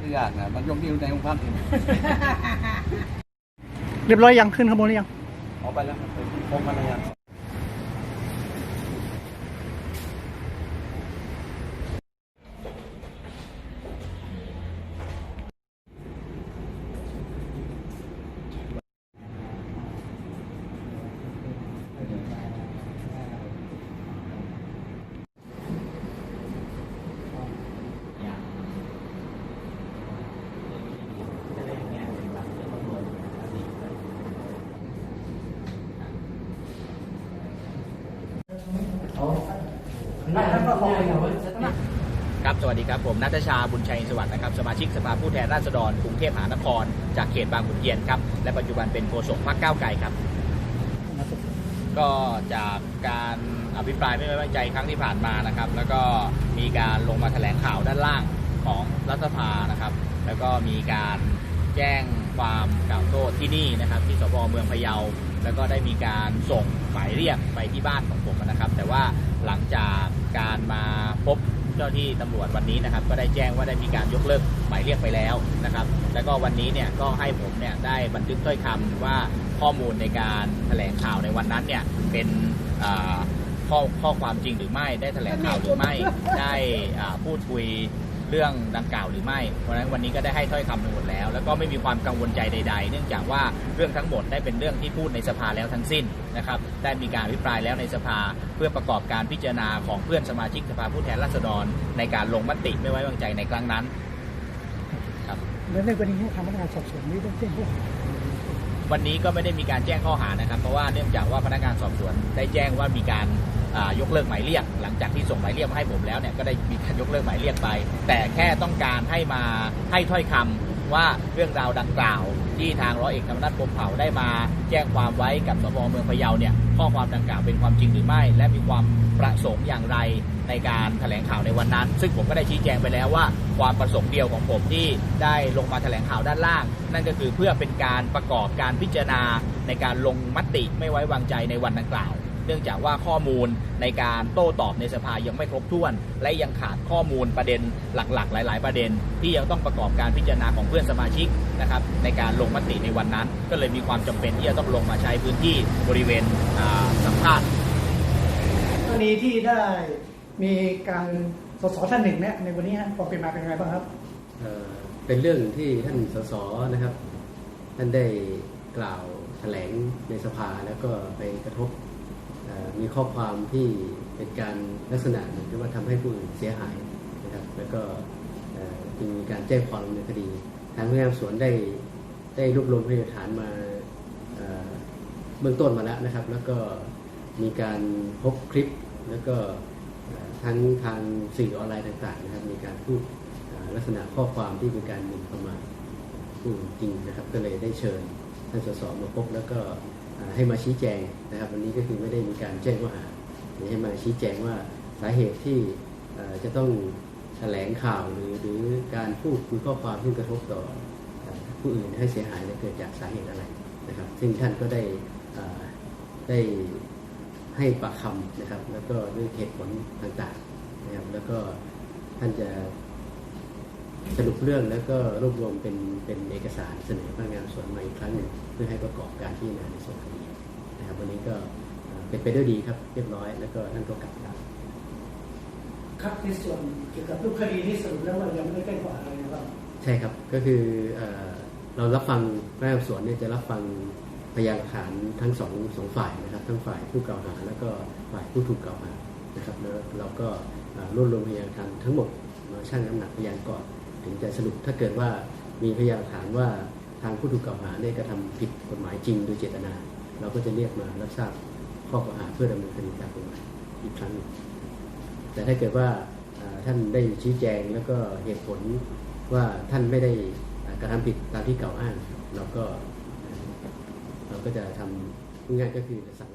คือยากนะมันยกนิ้วในองค์พระถึงเรียบร้อยยังขึ้นข้างบนหรือยัง ออกไปแล้วครับพบมาแล้ว ครับ สวัสดีครับผมนัทชาบุญชัยสวัสดิ์นะครับสมาชิกสภาผู้แทนราษฎรกรุงเทพมหานคร จากเขตบางขุนเทียนครับ และปัจจุบันเป็นโฆษกพรรคก้าวไกลครับ ก็จากการอภิปรายไม่ไว้วางใจครั้งที่ผ่านมานะครับ แล้วก็มีการลงมาแถลงข่าวด้านล่างของรัฐสภานะครับ แล้วก็มีการ แจ้งความกล่าวโทษที่นี่นะครับ ที่สพเมืองพะเยา แล้วก็ได้มีการส่งหมายเรียกไปที่บ้านของผมนะครับ แต่ว่าหลังจากการมาพบเจ้าที่ตำรวจวันนี้นะครับ ก็ได้แจ้งว่าได้มีการยกเลิกหมายเรียกไปแล้วนะครับ แล้วก็วันนี้เนี่ยก็ให้ผมเนี่ยได้บันทึกถ้อยคำว่าข้อมูลในการแถลงข่าวในวันนั้นเนี่ยเป็นอ่าข้อข้อความจริงหรือไม่ได้แถลงข่าวหรือไม่ได้อ่าพูดคุย เรื่องดังกล่าวหรือไม่ เพราะฉะนั้นวันนี้ก็ได้ให้ถ้อยคำไปหมดแล้ว แล้วก็ไม่มีความกังวลใจใด ๆ เนื่องจากว่าเรื่องทั้งหมดได้เป็นเรื่องที่พูดในสภาแล้วทั้งสิ้นนะครับ ได้มีการอภิปรายแล้วในสภา เพื่อประกอบการพิจารณาของเพื่อนสมาชิกสภาผู้แทนราษฎร ในการลงมติไม่ไว้วางใจในครั้งนั้น แล้วในวันนี้ทางพนักงานสอบสวนนี้ต้องแจ้งข้อหา วันนี้ก็ไม่ได้มีการแจ้งข้อหานะครับ เพราะว่าเนื่องจากว่าพนักงานสอบสวนได้แจ้งว่ามีการยกเลิกหมายเรียก หลังจากที่ส่งหมายเรียกมาให้ผมแล้วเนี่ยก็ได้มีการยกเลิกหมายเรียกไป แต่แค่ต้องการให้มาให้ถ้อยคำ ว่าเรื่องราวดังกล่าว ที่ทางร้อยเอกธรรมนัฐพรมเผ่าได้มาแจ้งความไว้กับสพเมืองพะเยาเนี่ยข้อความดังกล่าวเป็นความจริงหรือไม่ และมีความประสงค์อย่างไรในการแถลงข่าวในวันนั้น ซึ่งผมก็ได้ชี้แจงไปแล้วว่า ความประสงค์เดียวของผมที่ได้ลงมาแถลงข่าวด้านล่าง นั่นก็คือเพื่อเป็นการประกอบการพิจารณาในการลงมติไม่ไว้วางใจในวันดังกล่าว เนื่องจากว่าข้อมูลในการโต้ตอบในสภายังไม่ครบถ้วน และยังขาดข้อมูลประเด็นหลักๆ หลาย ๆ ประเด็น ที่ยังต้องประกอบการพิจารณาของเพื่อนสมาชิกนะครับในการลงมติในวันนั้น ก็เลยมีความจำเป็นที่จะต้องลงมาใช้พื้นที่บริเวณอ่าสัมภาษณ์กรณีที่ได้มีการสสท่านหนึ่งเนี่ยในวันนี้ฮะความเป็นมาเป็นยังไงบ้างครับเอ่อเป็นเรื่องที่ท่านสสนะครับ ท่านได้กล่าวแถลงในสภาแล้วก็ไปกระทบเอ่อ มีข้อความที่เป็นการลักษณะเหมือนกับว่าทำให้ผู้อื่นเสียหายนะครับ แล้วก็จึงมีการแจ้งความดำเนินคดี ทางพนักงานสวนได้ได้รวบรวมพยานหลักฐานมาเบื้องต้นมาแล้วนะครับ แล้วก็มีการพบคลิปแล้วก็ทั้งทางสื่อออนไลน์ต่าง ๆ นะครับ มีการพูดลักษณะข้อความที่เป็นการหมิ่นประมาทผู้จริงนะครับ ก็เลยได้เชิญท่านสสมาพบแล้วก็ ให้มาชี้แจงนะครับวันนี้ก็คือไม่ได้มีการแจ้งข้อหาให้มาชี้แจงว่าสาเหตุที่จะต้องแถลงข่าวหรือหรือการพูดคุยข้อความที่กระทบต่อผู้อื่นให้เสียหายเนี่ยเกิดจากสาเหตุอะไรนะครับ ซึ่งท่านก็ได้ได้ให้ปากคำนะครับ แล้วก็ด้วยเหตุผลต่างๆนะครับแล้วก็ท่านจะ สรุปเรื่องแล้วก็รวบรวมเป็นเป็นเอกสารเสนอพนักงานสอบสวนมาอีกครั้งหนึ่งเพื่อให้ประกอบการพิจารณาในส่วนคดีนะครับวันนี้ก็เอ่อเป็นไปด้วยดีครับเรียบร้อยแล้วก็ท่านก็กลับครับครับในส่วนเกี่ยวกับรูปคดีที่สรุปแล้วว่ายังไม่ได้แจ้งข้อหาอะไรนะครับใช่ครับก็คือเอ่อเรารับฟังพนักงานสอบสวนเนี่ยจะรับฟังพยานหลักฐานทั้งสองสองฝ่ายนะครับ ทั้งฝ่ายผู้กล่าวหา แล้วก็ฝ่ายผู้ถูกกล่าวหานะครับแล้วเราก็เอ่อรวบรวมพยานหลักฐานทั้งหมดมาชั่งน้ำหนักพยานก่อน ถึงจะสรุปถ้าเกิดว่ามีพยานฐานว่าทางผู้ถูกกล่าวหาได้กระทำผิดกฎหมายจริงโดยเจตนา เราก็จะเรียกมารับทราบข้อกล่าวหาเพื่อดำเนินคดีตามกฎหมายอีกครั้งนึงแต่ถ้าเกิดว่าท่านได้ชี้แจงแล้วก็เหตุผลว่าท่านไม่ได้กระทำผิดตามที่กล่าวอ้าง เราก็ เราก็จะทำง่ายๆก็คือสั่ง